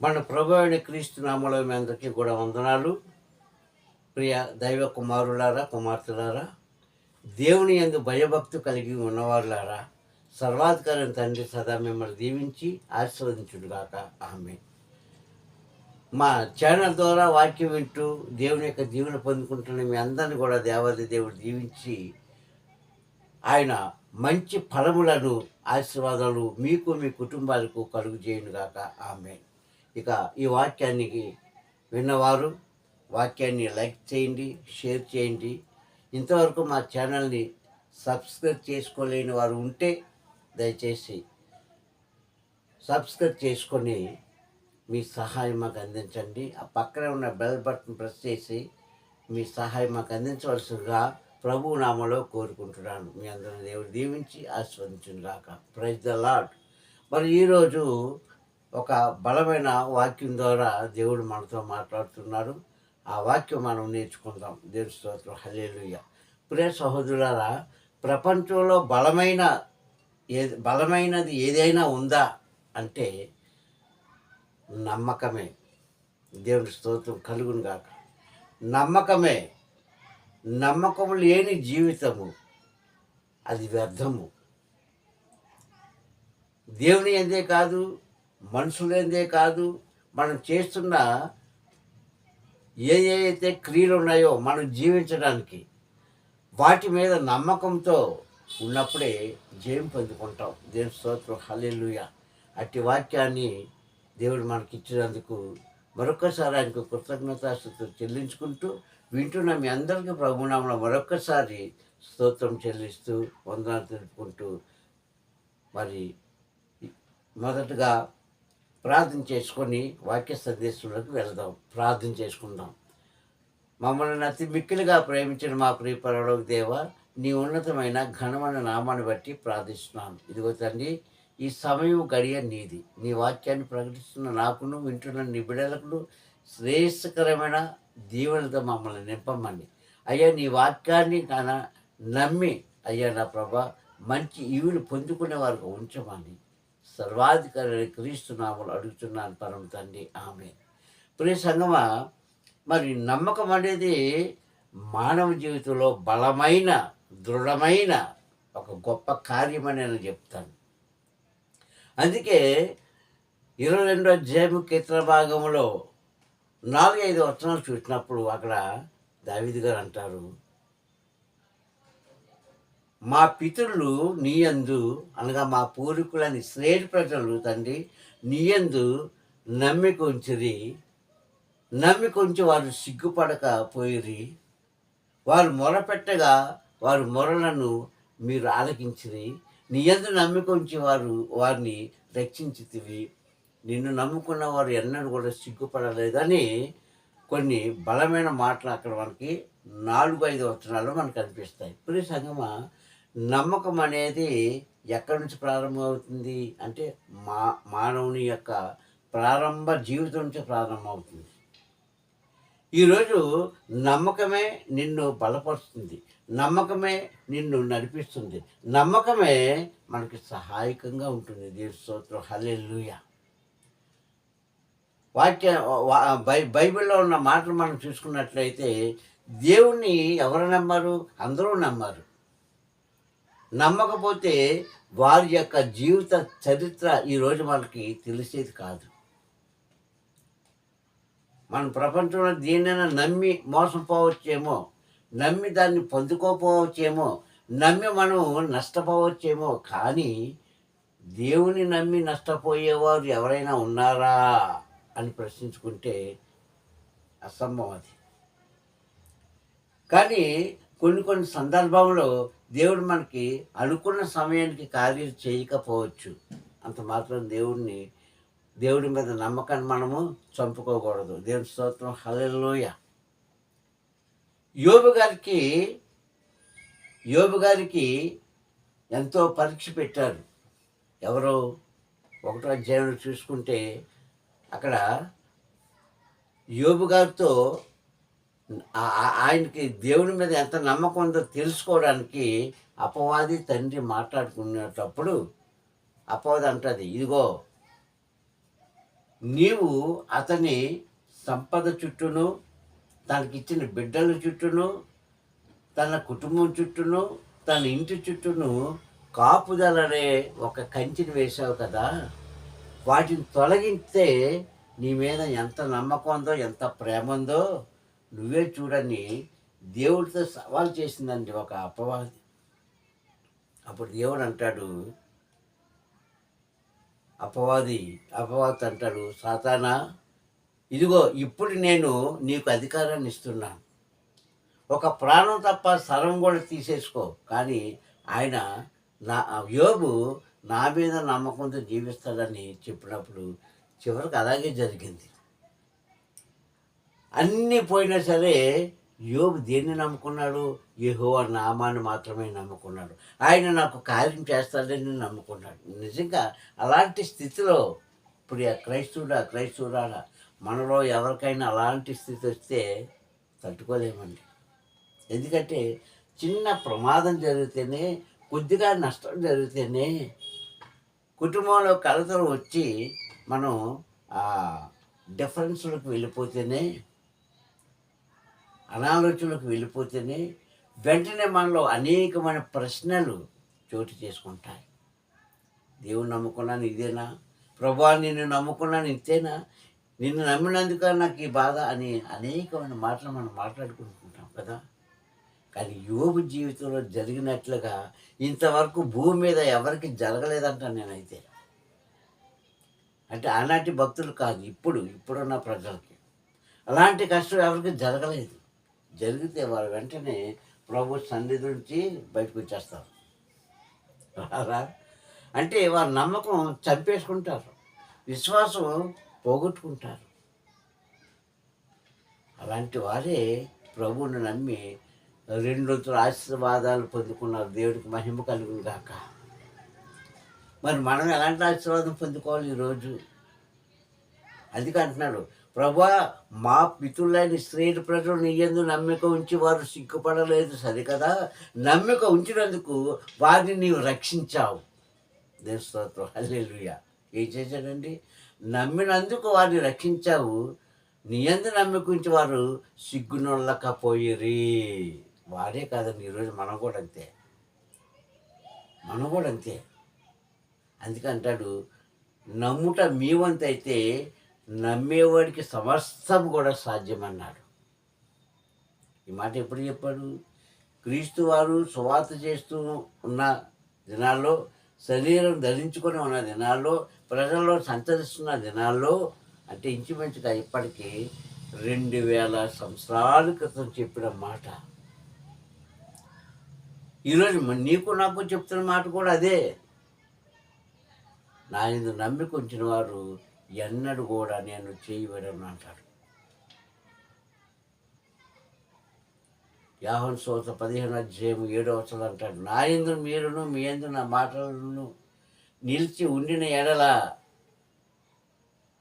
మన ప్రభు అయిన క్రీస్తు నామలో మీ అందరికీ కూడా వందనాలు. ప్రియ దైవ కుమారులారా కుమార్తెలారా దేవుని యందు భయభక్తి కలిగి ఉన్నవారులారా సర్వాధికారం తండ్రి సదా మిమ్మల్ని దీవించి ఆశీర్వదించుడుగాక ఆమె మా ఛానల్ ద్వారా వాక్యం వింటూ దేవుని యొక్క దీవెన పొందుకుంటున్న మీ అందరిని కూడా దేవాది దేవుడు దీవించి ఆయన మంచి ఫలములను ఆశీర్వాదాలు మీకు మీ కుటుంబాలకు కలుగు చేయనుగాక. ఆమె ఇక ఈ వాక్యానికి విన్నవారు వాక్యాన్ని లైక్ చేయండి షేర్ చేయండి. ఇంతవరకు మా ఛానల్ని సబ్స్క్రైబ్ చేసుకోలేని వారు ఉంటే దయచేసి సబ్స్క్రైబ్ చేసుకొని మీ సహాయం మాకు అందించండి. ఆ పక్కనే ఉన్న బెల్ బటన్ ప్రెస్ చేసి మీ సహాయం మాకు అందించవలసిందిగా ప్రభు నామలో కోరుకుంటున్నాను. మీ అందరిని దేవుడు దీవించి ఆస్వాదించును ప్రైజ్ ద లాడ్ మరి ఈరోజు ఒక బలమైన వాక్యం ద్వారా దేవుడు మనతో మాట్లాడుతున్నాడు ఆ వాక్యం మనం నేర్చుకుందాం. దేవుడి స్తోత్రం. హలేలుయ్య ప్రియ సహోదరులారా ప్రపంచంలో బలమైన ఏది బలమైనది ఏదైనా ఉందా అంటే నమ్మకమే. దేవుని స్తోత్రం కలుగును గాక. నమ్మకమే. నమ్మకం లేని జీవితము. అది వ్యర్థము. దేవుని ఎందే కాదు మనుషులేందే కాదు మనం చేస్తున్న ఏ అయితే క్రియలు ఉన్నాయో మనం జీవించడానికి వాటి మీద నమ్మకంతో ఉన్నప్పుడే జయం పొందుకుంటాం. దేవుని స్తోత్రం. హల్లెలుయ. అట్టి వాక్యాన్ని దేవుడు మనకి ఇచ్చినందుకు మరొకసారి ఆయనకు కృతజ్ఞతాస్థుతులు చెల్లించుకుంటూ వింటున్న మీ అందరికీ ప్రభునామంలో మరొక్కసారి స్తోత్రం చెల్లిస్తూ వందనాలు తెలుపుకుంటూ మరి మొదటగా ప్రార్థన చేసుకొని వాక్య సందేశంలోకి వెళ్దాం. ప్రార్థన చేసుకుందాం. మమ్మల్ని అతి మిక్కిలిగా ప్రేమించిన మా ప్రియ దేవ నీ ఉన్నతమైన ఘనమైన నామాన్ని బట్టి ప్రార్థిస్తున్నాను ఇదిగో తండ్రి ఈ సమయం గడియ నీది. నీ వాక్యాన్ని ప్రకటిస్తున్న నాకును వింటున్న నీ బిడ్డలకు శ్రేయస్కరమైన దీవెనతో మమ్మల్ని నింపమని. అయ్యా నీ వాక్యాన్ని కన నమ్మి అయ్యా నా ప్రభా మంచి ఈవులు పొందుకునే వారికి ఉంచమని. సర్వాధికారి క్రీస్తు నామలు అడుగుతున్నాను పరమ తండ్రి. ఆమె ప్రియ సంగమా మరి నమ్మకం అనేది మానవ జీవితంలో బలమైన దృఢమైన ఒక గొప్ప కార్యమని నేను చెప్తాను. అందుకే ఇరవై రెండో అధ్యాయము కీర్తన భాగంలో నాలుగైదు వచనాలు చూసినప్పుడు అక్కడ దావిది గారు అంటారు మా పితరులు నీయందు అనగా మా పూర్వీకులని శ్రేణి ప్రజలు తండ్రి నీయందు నమ్మిక ఉంచిరి. నమ్మిక ఉంచి వారు సిగ్గుపడక పోయిరి. వారు మొరపెట్టగా వారు మొరలను మీరు ఆలకించిరి. నీయందు నమ్మిక ఉంచి వారు వారిని రక్షించితివి. నిన్ను నమ్ముకున్న వారు ఎన్నడూ కూడా సిగ్గుపడలేదని కొన్ని బలమైన మాటలు అక్కడ మనకి నాలుగు ఐదు వచనాలు మనకు కనిపిస్తాయి ప్రియ సంగమ నమ్మకం అనేది ఎక్కడి నుంచి ప్రారంభమవుతుంది అంటే మా మానవుని యొక్క ప్రారంభ జీవితం నుంచి ప్రారంభమవుతుంది. ఈరోజు నమ్మకమే నిన్ను బలపరుస్తుంది. నమ్మకమే నిన్ను నడిపిస్తుంది. నమ్మకమే మనకి సహాయకంగా ఉంటుంది. దేవ స్తోత్రం. హల్లెలూయా. వాక్య బై బైబిల్లో ఉన్న మాటలు మనం చూసుకున్నట్లయితే దేవుణ్ణి ఎవరు నమ్మారు? అందరూ నమ్మారు. నమ్మకపోతే వారి యొక్క జీవిత చరిత్ర ఈరోజు మనకి తెలిసేది కాదు. మన ప్రపంచంలో దేనైనా నమ్మి మోసపోవచ్చేమో నమ్మి దాన్ని పొందుకోపోవచ్చేమో నమ్మి మనం నష్టపోవచ్చేమో కానీ దేవుని నమ్మి నష్టపోయేవారు ఎవరైనా ఉన్నారా అని ప్రశ్నించుకుంటే అసంభవం అది. కానీ కొన్ని కొన్ని సందర్భంలో దేవుడు మనకి అనుకున్న సమయానికి కార్యం చేయకపోవచ్చు. అంత మాత్రం దేవుడిని దేవుడి మీద నమ్మకాన్ని మనము చంపుకోకూడదు. దేవుని స్తోత్రం. హలలోయ యోబు గారికి యోబు గారికి ఎంతో పరీక్ష పెట్టారు. ఎవరో ఒకటో అధ్యాయంలో చూసుకుంటే అక్కడ యోబు గారితో ఆయనకి దేవుని మీద ఎంత నమ్మకం ఉందో తెలుసుకోవడానికి అపవాది తండ్రి మాట్లాడుకునేటప్పుడు అపవాది అంటది ఇదిగో నీవు అతని సంపద చుట్టూను తనకిచ్చిన బిడ్డల చుట్టూను తన కుటుంబం చుట్టూను తన ఇంటి చుట్టూను కాపుదలనే ఒక కంచిని వేశావు కదా వాటిని తొలగిస్తే నీ మీద ఎంత నమ్మకం ఉందో ఎంత ప్రేమ ఉందో నువ్వే చూడని దేవుడితో సవాల్ చేసిందండి ఒక అపవాది. అప్పుడు దేవుడు అంటాడు అపవాది అపవాది అంటాడు సాతానా ఇదిగో ఇప్పుడు నేను నీకు అధికారాన్ని ఇస్తున్నాను ఒక ప్రాణం తప్ప సర్వం కూడా తీసేసుకో. కానీ ఆయన నా యోగు నా మీద నమ్మకంతో జీవిస్తాడని చెప్పినప్పుడు చివరికి అలాగే జరిగింది. అన్నీ పోయినా సరే యోబు దేన్ని నమ్ముకున్నాడు? యెహోవ నామాన్ని మాత్రమే నమ్ముకున్నాడు. ఆయన నాకు కార్యం చేస్తాడని నమ్ముకున్నాడు. నిజంగా అలాంటి స్థితిలో ఇప్పుడు ఆ క్రైస్తవుడా క్రైస్తవురాడా మనలో ఎవరికైనా అలాంటి స్థితి వస్తే తట్టుకోలేమండి. ఎందుకంటే చిన్న ప్రమాదం జరిగితేనే కొద్దిగా నష్టం జరిగితేనే కుటుంబంలో కలతలు వచ్చి మనం ఆ డిఫరెన్స్లకు వెళ్ళిపోతేనే అనాలోచనలకు వెళ్ళిపోతేనే వెంటనే మనలో అనేకమైన ప్రశ్నలు చోటు చేసుకుంటాయి. దేవుని నమ్ముకున్నాను ఇదేనా ప్రభా నిన్ను నమ్ముకున్నాను ఇంతేనా? నిన్ను నమ్మినందుక నాకు ఈ బాధ అని అనేకమైన మాటలు మనం మాట్లాడుకుంటుంటాం కదా. కానీ యోగు జీవితంలో జరిగినట్లుగా ఇంతవరకు భూమి మీద ఎవరికి జరగలేదంట నేనైతే. అంటే ఆనాటి భక్తులు కాదు ఇప్పుడు ఇప్పుడున్న ప్రజలకి. అలాంటి కష్టం ఎవరికి జరగలేదు. జరిగితే వారు వెంటనే ప్రభు సన్నిధి నుంచి బయటకు వచ్చేస్తారు. అంటే వారి నమ్మకం చంపేసుకుంటారు. విశ్వాసం పోగొట్టుకుంటారు. అలాంటి వారే ప్రభువుని నమ్మి రెండొంతుల ఆశీర్వాదాలు పొందుకున్నారు. దేవుడికి మహిమ కలుగును గాక. మరి మనం ఎలాంటి ఆశీర్వాదం పొందుకోవాలి ఈరోజు? అందుకే అంటున్నాడు. ప్రభా మా పితులైన స్త్రీల ప్రజలు నీ నమ్మిక ఉంచి వారు సిగ్గుపడలేదు సరికదా నమ్మిక ఉంచినందుకు వారిని నీవు రక్షించావు. దేవస్తోత్రం హల్లెలుయ. ఏం చేశాడండి? నమ్మినందుకు వారిని రక్షించావు. నీ నమ్మిక ఉంచి వారు సిగ్గునొల్లకపోయిరి. వారే కాదండి ఈరోజు మనం కూడా అంతే. మనం కూడా అంతే. అందుకంటాడు నమ్ముట మీ వంతైతే అయితే నమ్మేవాడికి సమస్తం కూడా సాధ్యమన్నాడు. ఈ మాట ఎప్పుడు చెప్పాడు? క్రీస్తు వారు సువార్త చేస్తూ ఉన్న దినాల్లో శరీరం ధరించుకొని ఉన్న దినాల్లో ప్రజల్లో సంచరిస్తున్న దినాల్లో అంటే ఇంచుమించుగా ఇప్పటికీ రెండు వేల సంవత్సరాల క్రితం చెప్పిన మాట. ఈరోజు నీకు నాకు చెప్తున్న మాట కూడా అదే. నా ఇందు నమ్మికొంచిన వారు ఎన్నడూ కూడా నేను చేయబడను అంటాడు. యాహన్ సోత పదిహేను అధ్యాయం ఏడో వచనం అంటాడు నా ఎందు మీరును మీ ఎందు నా మాటలను నిలిచి ఉండిన ఎడల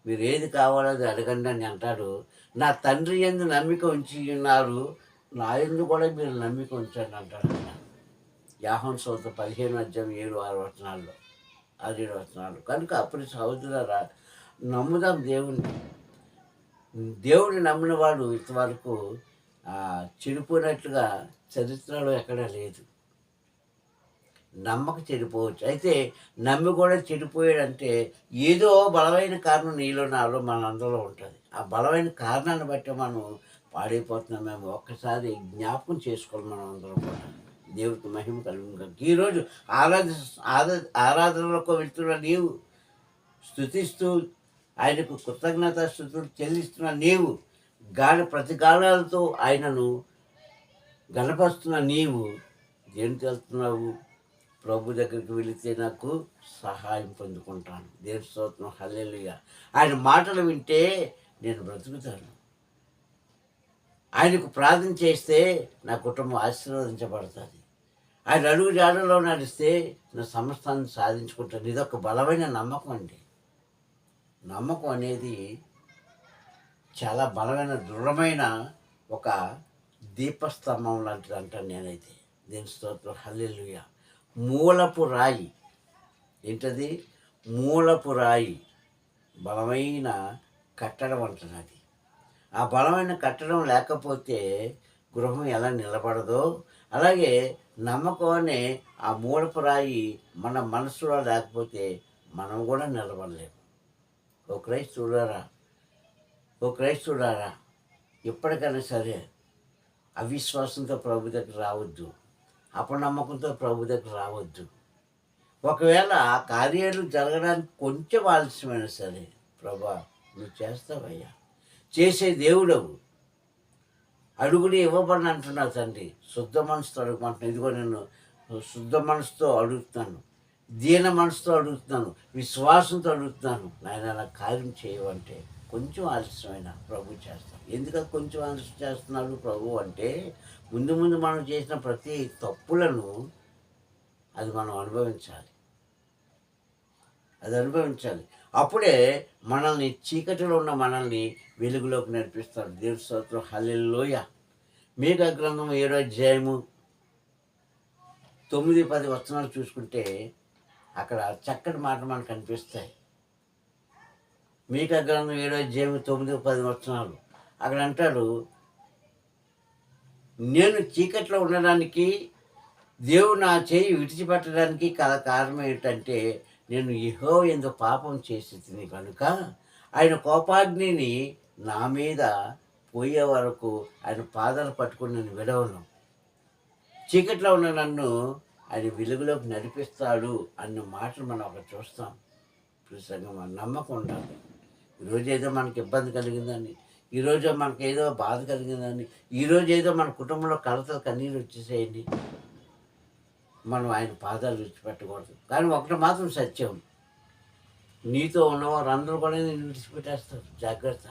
మీరు ఏది కావాలో అది అడగండి అని అంటాడు. నా తండ్రి ఎందు నమ్మిక ఉంచి ఉన్నారు నా ఎందు కూడా మీరు నమ్మిక ఉంచండి అంటాడు. యాహన్ సోత పదిహేను అధ్యాయం ఏడు ఆరు వచనాల్లో ఆరు ఏడు వచనాలు కనుక అప్పుడు సహోదరులారా నమ్ముదాం దేవుణ్ణి. దేవుడిని నమ్మిన వాడు ఇంతవరకు చెడిపోయినట్లుగా చరిత్రలో ఎక్కడా లేదు. నమ్మక చెడిపోవచ్చు. అయితే నమ్మి కూడా చెడిపోయాడంటే ఏదో బలమైన కారణం నీలో నాలో మన అందరిలో ఉంటుంది. ఆ బలమైన కారణాన్ని బట్టి మనం పాడైపోతున్నామేమో ఒక్కసారి జ్ఞాపకం చేసుకోవాలి మనం అందరం కూడా. దేవుడికి మహిమ కలుగు ఈరోజు ఆరాధ ఆరాధనలకు ఆరాధనలోకి వెళ్తున్న నీవు స్థుతిస్తూ ఆయనకు కృతజ్ఞత స్థుతులు చెల్లిస్తున్న నీవు గాన ప్రతి గాలాలతో ఆయనను గణపరుస్తున్న నీవు దేనికి వెళ్తున్నావు? ప్రభు దగ్గరికి వెళితే నాకు సహాయం పొందుకుంటాను. దేవుని స్తోత్రం. హల్లెలుగా ఆయన మాటలు వింటే నేను బ్రతుకుతాను. ఆయనకు ప్రార్థన చేస్తే నా కుటుంబం ఆశీర్వదించబడుతుంది. ఆయన అడుగు జాడలో నడిస్తే నా సమస్తాన్ని సాధించుకుంటాను. ఇది ఒక బలమైన నమ్మకం అండి. నమ్మకం అనేది చాలా బలమైన దృఢమైన ఒక దీపస్తంభం లాంటిది అంటాను నేనైతే. దీని స్తోత్రం. హల్లెలుయ. మూలపు రాయి. ఏంటది? మూలపు రాయి. బలమైన కట్టడం అంటున్నది ఆ బలమైన కట్టడం లేకపోతే గృహం ఎలా నిలబడదో అలాగే నమ్మకం అనే ఆ మూలపు రాయి మన మనసులో లేకపోతే మనం కూడా నిలబడలేము ఓ క్రైస్తవుడారా ఓ క్రైస్తవుడారా ఎప్పటికైనా సరే అవిశ్వాసంతో ప్రభు దగ్గర రావద్దు అపనమ్మకంతో ప్రభు దగ్గర రావద్దు. ఒకవేళ ఆ కార్యాలు జరగడానికి కొంచెం ఆలస్యమైనా సరే ప్రభా నువ్వు చేస్తావయ్యా. చేసే దేవుడవు. అడుగుని ఇవ్వబడిన అంటున్నావు తండ్రి. శుద్ధ మనసుతో అడుగుమంటున్నాను ఇదిగో నేను శుద్ధ మనసుతో అడుగుతున్నాను. దీన మనసుతో అడుగుతున్నాను విశ్వాసంతో అడుగుతున్నాను. నాయన నా కార్యం చేయవంటే కొంచెం ఆలస్యమైన ప్రభు చేస్తాను ఎందుకంటే కొంచెం ఆలస్యం చేస్తున్నాడు ప్రభు అంటే ముందు ముందు మనం చేసిన ప్రతి తప్పులను అది మనం అనుభవించాలి. అది అనుభవించాలి. అప్పుడే మనల్ని చీకటిలో ఉన్న మనల్ని వెలుగులోకి నడిపిస్తాడు. దేవుడి స్తోత్రం. హల్లెలూయ. మేఘ గ్రంథం ఏడో అధ్యాయము తొమ్మిది పది వచనాలు చూసుకుంటే అక్కడ చక్కటి మాట మనకు కనిపిస్తాయి మీకా గ్రంథం ఏడో అధ్యాయం తొమ్మిది పది వచనాలు. అక్కడ అంటాడు నేను చీకట్లో ఉండడానికి దేవుడు నా చేయి విడిచిపెట్టడానికి కల కారణం ఏంటంటే నేను ఇహో ఎందు పాపం చేసి తిని కనుక ఆయన కోపాగ్నిని నా మీద పోయే వరకు ఆయన పాదాలు పట్టుకుని నేను విడవను. చీకట్లో ఉన్న నన్ను ఆయన వెలుగులోకి నడిపిస్తాడు అన్న మాటలు మనం అక్కడ చూస్తాం. ప్రసంగం మన నమ్మకం ఉండాలి ఈరోజు ఏదో మనకి ఇబ్బంది కలిగిందని ఈరోజు మనకి ఏదో బాధ కలిగిందని ఈరోజు ఏదో మన కుటుంబంలో కలతలు కన్నీరు వచ్చేసేయండి. మనం ఆయన పాదాలు విడిచిపెట్టకూడదు. కానీ ఒకటి మాత్రం సత్యం. నీతో ఉన్నవారు అందరూ కూడా నేను విడిచిపెట్టేస్తారు. జాగ్రత్త.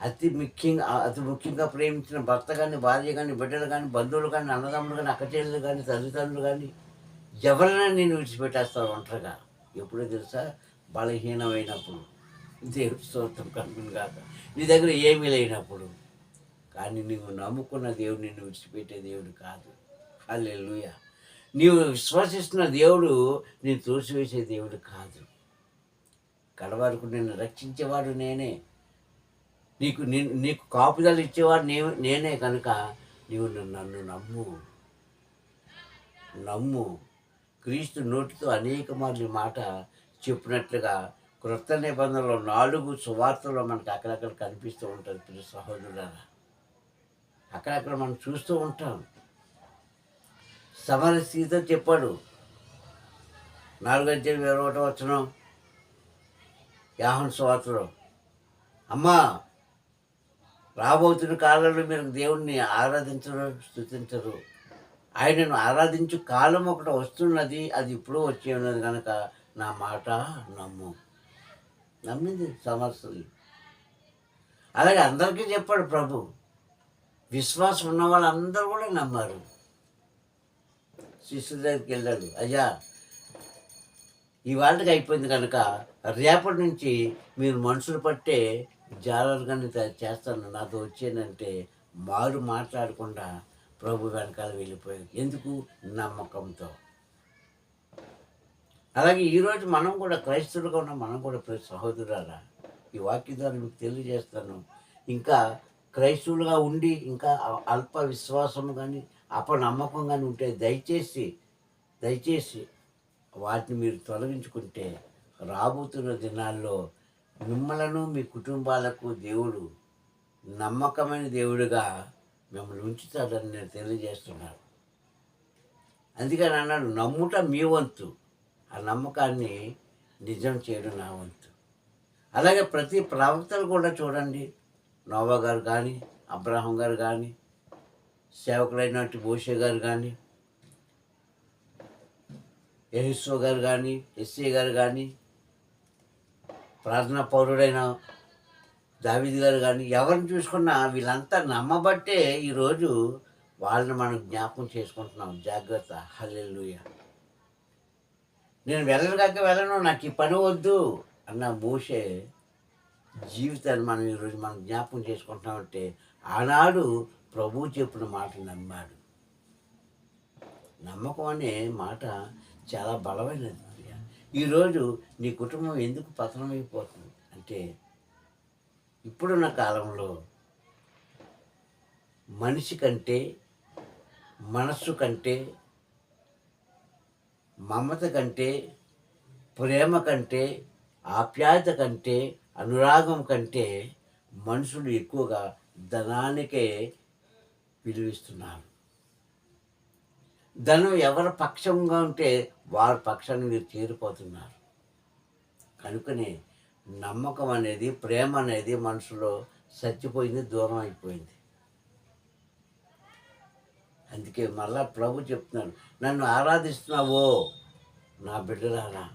అతి ముఖ్యంగా అతి ముఖ్యంగా ప్రేమించిన భర్త కానీ భార్య కానీ బిడ్డలు కానీ బంధువులు కానీ అన్నదమ్ములు కానీ అక్కచెల్లెలు కానీ తల్లిదండ్రులు కానీ ఎవరైనా నేను విడిచిపెట్టేస్తాను ఒంటరిగా. ఎప్పుడో తెలుసా? బలహీనమైనప్పుడు. దేవుడి స్తోత్రం కనుకుని కాక నీ దగ్గర ఏమీ లేనప్పుడు. కానీ నువ్వు నమ్ముకున్న దేవుడు నిన్ను విడిచిపెట్టే దేవుడు కాదు. హల్లెలూయా. నీవు విశ్వసిస్తున్న దేవుడు నేను తోసివేసే దేవుడు కాదు. కడవరకు నిన్ను రక్షించేవాడు నేనే. నీకు నీకు కాపుదలు ఇచ్చేవాడు నే నేనే కనుక నీవు నన్ను నమ్ము. నమ్ము. క్రీస్తు నోటితో అనేక మార్లు మాట చెప్పినట్లుగా క్రొత్త నిబంధనలో నాలుగు సువార్తలు మనకు అక్కడక్కడ కనిపిస్తూ ఉంటుంది ప్రియ సహోదరులారా. అక్కడక్కడ మనం చూస్తూ ఉంటాం. సమర సీత చెప్పాడు. నాలుగు అధ్యాయం ఇరవై ఒకటో వచ్చిన యాహన్ సువార్తలో. అమ్మా రాబోతున్న కాలంలో మీరు దేవుణ్ణి ఆరాధించరు స్థుతించరు ఆయనను ఆరాధించు కాలం ఒకటి వస్తున్నది అది ఇప్పుడు వచ్చే ఉన్నది కనుక నా మాట నమ్ము. నమ్మింది సమస్యలు అలాగే అందరికీ చెప్పాడు ప్రభు. విశ్వాసం ఉన్న వాళ్ళందరూ కూడా నమ్మారు. శిష్యుల దగ్గరికి వెళ్ళాడు. అయ్యా ఈ వాళ్ళకి అయిపోయింది కనుక రేపటి నుంచి మీరు మనుషులు పట్టే జాలరు కానీ చేస్తాను. నాతో వచ్చేనంటే మారు మాట్లాడకుండా ప్రభు వెనకాల వెళ్ళిపోయారు ఎందుకు? నమ్మకంతో. అలాగే ఈరోజు మనం కూడా క్రైస్తవులుగా ఉన్న మనం కూడా ప్రతి సహోదరులారా ఈ వాక్య ద్వారా మీకు తెలియజేస్తాను. ఇంకా క్రైస్తవులుగా ఉండి ఇంకా అల్ప విశ్వాసం కానీ అపనమ్మకం కానీ ఉంటే దయచేసి దయచేసి వాటిని మీరు తొలగించుకుంటే రాబోతున్న దినాల్లో మిమ్మలను మీ కుటుంబాలకు దేవుడు నమ్మకమైన దేవుడిగా మిమ్మల్ని ఉంచుతాడని నేను తెలియజేస్తున్నాను. అందుకని అన్నాడు నమ్ముట మీ వంతు. ఆ నమ్మకాన్ని నిజం చేయడం నా వంతు. అలాగే ప్రతి ప్రవక్తలు కూడా చూడండి నోవా గారు కానీ అబ్రాహం గారు కానీ సేవకులైనటువంటి భూషే గారు కానీ యహస్వ గారు కానీ ఎస్సీ గారు కానీ ప్రార్థనా పౌరుడైన దావిద్ గారు కానీ ఎవరిని చూసుకున్నా వీళ్ళంతా నమ్మబట్టే ఈరోజు వాళ్ళని మనం జ్ఞాపకం చేసుకుంటున్నాం. జాగ్రత్త. హల్లెల్లుయ నేను వెళ్ళను కాక వెళ్ళను. నాకు ఈ పని వద్దు అన్న మూసే జీవితాన్ని మనం ఈరోజు మనం జ్ఞాపకం చేసుకుంటున్నామంటే ఆనాడు ప్రభువు చెప్పిన మాట నమ్మాడు. నమ్మకం అనే మాట చాలా బలమైనది. ఈరోజు నీ కుటుంబం ఎందుకు పతనమైపోతుంది? అంటే ఇప్పుడున్న కాలంలో మనిషి కంటే మనస్సు కంటే మమత కంటే ప్రేమ కంటే ఆప్యాయత కంటే అనురాగం కంటే మనుషులు ఎక్కువగా ధనానికే విలువిస్తున్నారు. ధనం ఎవరి పక్షంగా ఉంటే వారి పక్షాన్ని మీరు చేరిపోతున్నారు. కనుకనే నమ్మకం అనేది ప్రేమ అనేది మనసులో చచ్చిపోయింది దూరం అయిపోయింది. అందుకే మళ్ళా ప్రభు చెప్తున్నాను నన్ను ఆరాధిస్తున్నావో నా బిడ్డలారా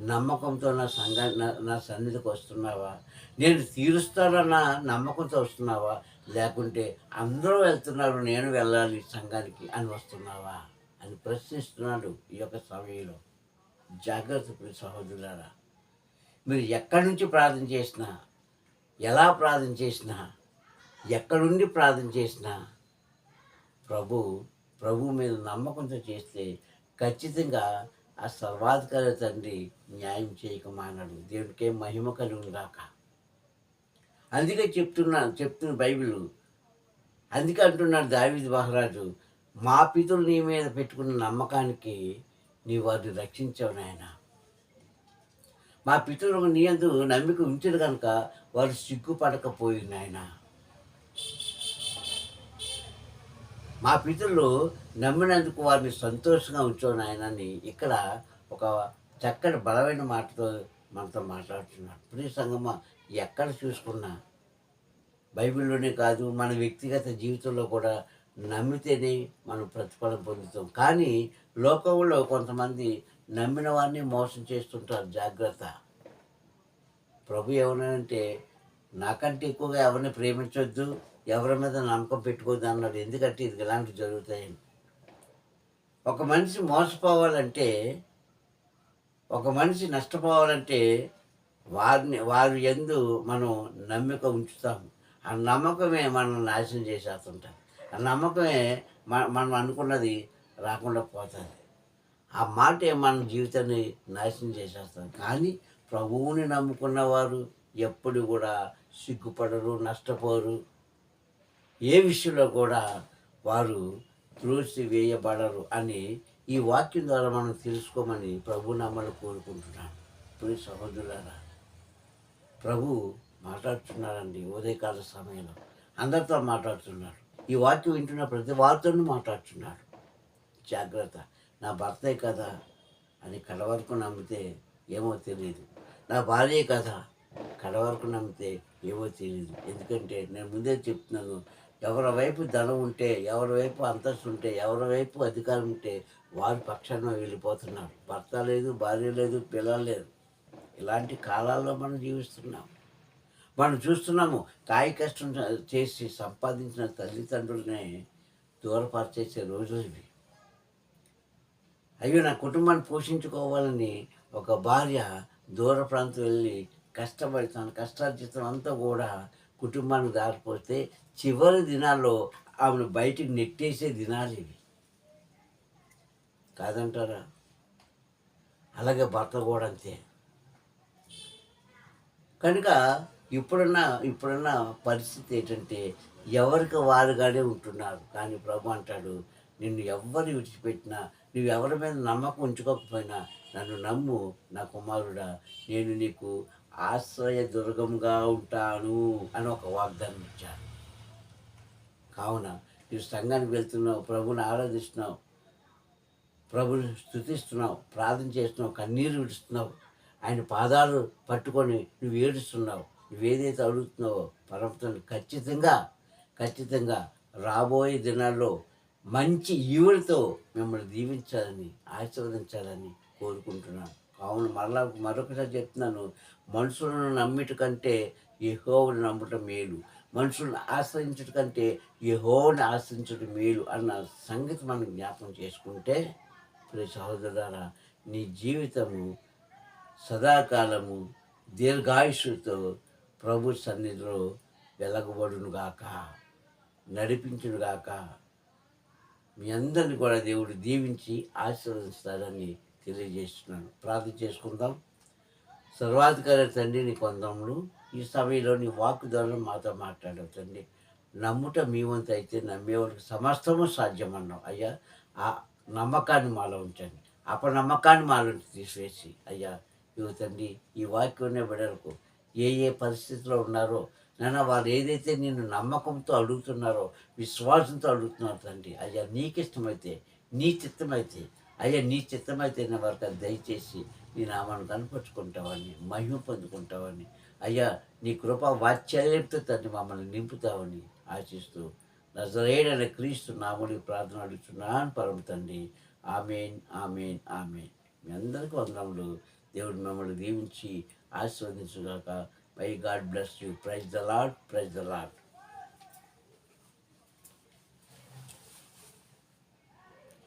నమ్మకంతో నా సంఘ నా నా సన్నిధికి వస్తున్నావా? నేను తీరుస్తానన్న నమ్మకంతో వస్తున్నావా? లేకుంటే అందరూ వెళ్తున్నారు నేను వెళ్ళాలి సంఘానికి అని వస్తున్నావా? అని ప్రశ్నిస్తున్నాడు ఈ యొక్క సమయంలో. జాగ్రత్త ప్రియ సహోదరులారా మీరు ఎక్కడి నుంచి ప్రార్థన చేసినా ఎలా ప్రార్థన చేసినా ఎక్కడుండి ప్రార్థన చేసినా ప్రభు ప్రభు మీద నమ్మకంతో చేస్తే ఖచ్చితంగా ఆ సర్వాధికారి తండ్రి న్యాయం చేయక మానడు దేవునికే మహిమ కలుగును అందుకే చెప్తున్నాను చెప్తున్న బైబిల్ అందుకే అంటున్నాడు దావిద్ మహారాజు మా పితులు నీ మీద పెట్టుకున్న నమ్మకానికి నీ వారిని రక్షించావు నాయన. మా పితరులకు నీ అందు నమ్మిక ఉంచారు కనుక వారు సిగ్గుపడకపోయి నాయన. మా పితృలు నమ్మినందుకు వారిని సంతోషంగా ఉంచావు నాయనని ఇక్కడ ఒక చక్కటి బలమైన మాటతో మనతో మాట్లాడుతున్నాడు. ప్రియ సంగమ ఎక్కడ చూసుకున్నా బైబిల్లోనే కాదు మన వ్యక్తిగత జీవితంలో కూడా నమ్మితేనే మనం ప్రతిఫలం పొందుతాం. కానీ లోకంలో కొంతమంది నమ్మిన వారిని మోసం చేస్తుంటారు. జాగ్రత్త. ప్రభు ఏమన్నాడంటే నాకంటే ఎక్కువగా ఎవరిని ప్రేమించొద్దు. ఎవరి మీద నమ్మకం పెట్టుకోవద్దు అన్నాడు. ఎందుకంటే ఇది ఇలాంటివి జరుగుతాయని. ఒక మనిషి మోసపోవాలంటే ఒక మనిషి నష్టపోవాలంటే వారిని వారి ఎందు మనం నమ్మిక ఉంచుతాము ఆ నమ్మకమే మనం నాశనం చేసేస్తుంటాం నమ్మకమే మనం అనుకున్నది రాకుండా పోతుంది. ఆ మాటే మన జీవితాన్ని నాశనం చేసేస్తాం. కానీ ప్రభువుని నమ్ముకున్న వారు ఎప్పుడు కూడా సిగ్గుపడరు నష్టపోరు. ఏ విషయంలో కూడా వారు త్రోసి వేయబడరు అని ఈ వాక్యం ద్వారా మనం తెలుసుకోమని ప్రభు నమ్మని కోరుకుంటున్నాను. ఇప్పుడు సహోదరులారా ప్రభు మాట్లాడుతున్నారండి ఉదయకాల సమయంలో. అందరితో మాట్లాడుతున్నారు. ఈ వాక్యం వింటున్న ప్రతి వారితోనూ మాట్లాడుతున్నాడు. జాగ్రత్త. నా భర్తే కదా అని కడ వరకు నమ్మితే ఏమో తెలియదు నా భార్యే కదా కడ వరకు నమ్మితే ఏమో తెలియదు ఎందుకంటే నేను ముందే చెప్తున్నాను ఎవరి వైపు ధనం ఉంటే ఎవరి వైపు అంతస్తు ఉంటే ఎవరి వైపు అధికారం ఉంటే వారి పక్షాన వెళ్ళిపోతున్నారు భర్త లేదు భార్య లేదు పిల్లలు లేదు ఇలాంటి కాలాల్లో మనం జీవిస్తున్నాం. మనం చూస్తున్నాము. కాయ కష్టం చేసి సంపాదించిన తల్లిదండ్రులనే దూరపరిచేసే రోజులు ఇవి. అయ్యో నా కుటుంబాన్ని పోషించుకోవాలని ఒక భార్య దూర ప్రాంతం వెళ్ళి కష్టపడి తన కష్టార్జితం అంతా కూడా కుటుంబానికి దారిపోతే చివరి దినాల్లో ఆమెను బయటికి నెట్టేసే దినాలు ఇవి. కాదంటారా? అలాగే భర్త కూడా అంతే. కనుక ఇప్పుడున్న ఇప్పుడున్న పరిస్థితి ఏంటంటే ఎవరికి వారుగానే ఉంటున్నారు. కానీ ప్రభు అంటాడు నిన్ను ఎవ్వరు విడిచిపెట్టినా నువ్వు ఎవరి మీద నమ్మకం ఉంచుకోకపోయినా నన్ను నమ్ము నా కుమారుడా నేను నీకు ఆశ్రయ దుర్గంగా ఉంటాను అని ఒక వాగ్దానం ఇచ్చాను కావున నువ్వు సంఘానికి వెళ్తున్నావు ప్రభుని ఆరాధిస్తున్నావు ప్రభుని స్థుతిస్తున్నావు ప్రార్థన చేస్తున్నావు కన్నీరు విడుస్తున్నావు ఆయన పాదాలు పట్టుకొని నువ్వు ఏడుస్తున్నావు. నువ్వేదైతే అడుగుతున్నావో పరమతను ఖచ్చితంగా ఖచ్చితంగా రాబోయే దినాల్లో మంచి ఈవులతో మిమ్మల్ని దీవించాలని ఆశీర్వదించాలని కోరుకుంటున్నాను. కావున మరలా మరొకసారి చెప్తున్నాను మనుషులను నమ్మిట కంటే యెహోవాను నమ్మటం మేలు. మనుషులను ఆశ్రయించడం కంటే యెహోవాను ఆశ్రయించడం మేలు అన్న సంగతి మనం జ్ఞాపకం చేసుకుంటే ప్రియ సహోదరులారా నీ జీవితము సదాకాలము దీర్ఘాయుషుతో ప్రభు సన్నిధిలో వెలగబడునుగాక నడిపించునుగాక మీ అందరిని కూడా దేవుడు దీవించి ఆశీర్వదిస్తాడని తెలియజేస్తున్నాను. ప్రార్థన చేసుకుందాం. సర్వాధికారి తండ్రి నీ కొందములు ఈ సమయంలో నీ వాక్కు ద్వారా మాతో మాట్లాడవు తండ్రి. నమ్ముట మీ వంతు అయితే నమ్మేవాడికి సమస్తము సాధ్యమన్నావు. అయ్యా ఆ నమ్మకాన్ని మాలో ఉంచండి. అపనమ్మకాన్ని మాలో తీసివేసి అయ్యా యువతండి తండ్రి. ఈ వాక్యం బిడలకు ఏ ఏ పరిస్థితిలో ఉన్నారో నాన్న వాళ్ళు ఏదైతే నేను నమ్మకంతో అడుగుతున్నారో విశ్వాసంతో అడుగుతున్నారు తండ్రి అయ్యా నీకు ఇష్టమైతే నీ చిత్తమైతే అయ్యా నీ చిత్తమైతే నా వారికి అది దయచేసి నీ నామాన్ని కనపరుచుకుంటావని మహిమ పొందుకుంటావని అయ్యా నీ కృప వాత్సల్యంతో తండ్రి మమ్మల్ని నింపుతావని ఆశిస్తూ నజరేడైన క్రీస్తు నామని ప్రార్థన అడుగుతున్నాను పరమ తండ్రి. Amen amen amen. మీ అందరికీ వందనములు. దేవుడు మిమ్మల్ని దీవించి ఆశీర్వదించుగాక my God bless you praise the Lord praise the Lord